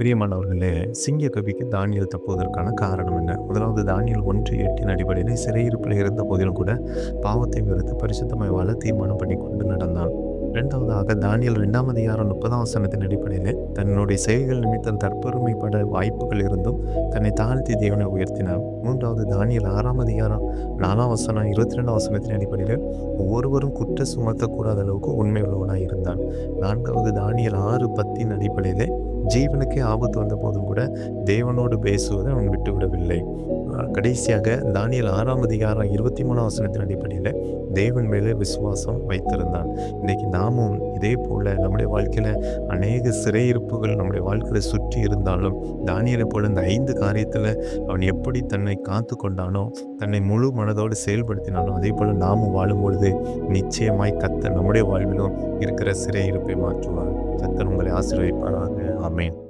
பிரியமானவர்களே சிங்க கவிக்கு தானியல் தப்புவதற்கான காரணம் என்ன? முதலாவது தானியல் ஒன்று எட்டின் அடிப்படையில் சிறையிருப்பில் இருந்த போதிலும் கூட பாவத்தை விருத்து பரிசுத்தமாய் வாழ தீர்மானம் பண்ணி கொண்டு நடந்தான். இரண்டாவதாக தானியல் இரண்டாம் அதிகாரம் முப்பதாம் வசனத்தின் அடிப்படையில் தன்னுடைய செயல்கள் நிமித்தம் தற்பெருமைப்பட வாய்ப்புகள் இருந்தும் தன்னை தாழ்த்தி தேவனை உயர்த்தினார் மூன்றாவது தானியல் ஆறாம் அதிகாரம் நாலாம் வசனம் இருபத்தி ரெண்டாம் வசனத்தின் அடிப்படையில் ஒவ்வொருவரும் குற்ற சுமத்தக்கூடாத அளவுக்கு உண்மை உள்ளவனாக இருந்தான். நான்காவது தானியல் ஆறு பத்தின் அடிப்படையில் ஜீவனுக்கே ஆபத்து வந்த போதும் கூட தேவனோடு பேசுவதை அவன் விட்டுவிடவில்லை. கடைசியாக தானியல் ஆறாம் அதிகாரம் இருபத்தி மூணாம் வசனத்தின் அடிப்படையில் தேவன் மேலே விசுவாசம் வைத்திருந்தான். இன்றைக்கி நாமும் இதே போல் நம்முடைய வாழ்க்கையில் அநேக சிறையிருப்புகள் நம்முடைய வாழ்க்கையில் சுற்றி இருந்தாலும் தானியலை போல இந்த ஐந்து காரியத்தில் அவன் எப்படி தன்னை காத்து கொண்டானோ தன்னை முழு மனதோடு செயல்படுத்தினானோ அதே போல் நாமும் வாழும் பொழுது நிச்சயமாய் கத்த நம்முடைய வாழ்விலும் இருக்கிற சிறையிருப்பை மாற்றுவார். கத்தன் உங்களை ஆசீர்வதிப்பாராக. Amén.